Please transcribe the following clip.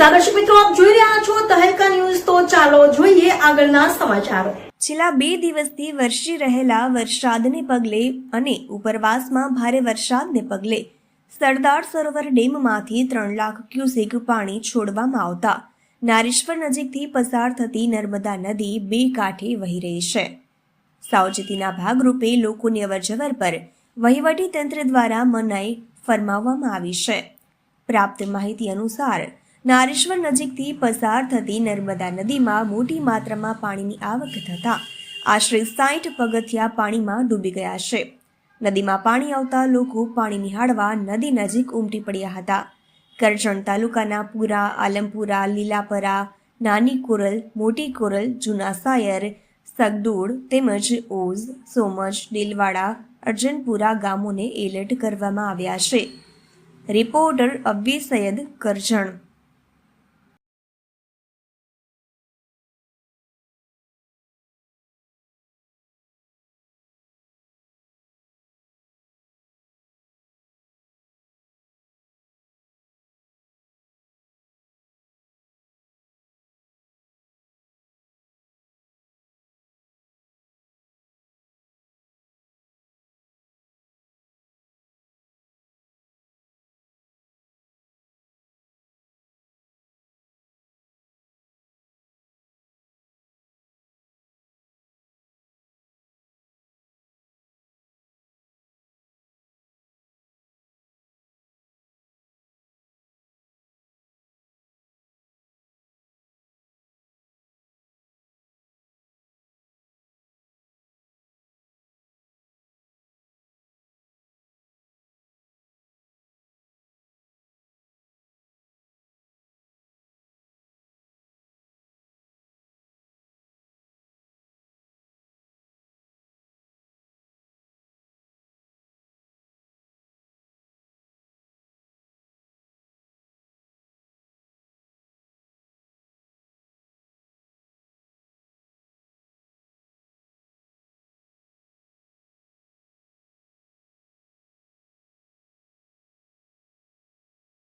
નમસ્કાર દર્શક મિત્રો, આપ જોઈ રહ્યા છો તહેલકા ન્યૂઝ. તો ચાલો જોઈએ આગળના સમાચારો. છેલ્લા બે દિવસથી વરસી રહેલા વરસાદને પગલે અને ઉપરવાસમાં ભારે વરસાદને પગલે સરદાર સરોવર ડેમમાંથી ત્રણ લાખ ક્યુસેક પાણી છોડવામાં આવતા નારેશ્વર નજીકથી પસાર થતી નર્મદા નદી બે કાંઠે વહી રહી છે. સાવચેતીના ભાગરૂપે લોકોની અવરજવર પર વહીવટી તંત્ર દ્વારા મનાઈ ફરમાવવામાં આવી છે. પ્રાપ્ત માહિતી અનુસાર નારેશ્વર નજીકથી પસાર થતી નર્મદા નદીમાં મોટી માત્રામાં પાણીની આવક થતાં આશરે સાઠ પગથિયા પાણીમાં ડૂબી ગયા છે. નદીમાં પાણી આવતા લોકો પાણી નિહાળવા નદી નજીક ઉમટી પડ્યા હતા. કરજણ તાલુકાના પુરા, આલમપુરા, લીલાપરા, નાની કોરલ, મોટી કોરલ, જૂના સાયર, સગડોળ તેમજ ઓઝ, સોમજ ડેલવાડા અર્જનપુરા ગામોને એલર્ટ કરવામાં આવ્યા છે. રિપોર્ટર અબ્બી સૈયદ કરજણ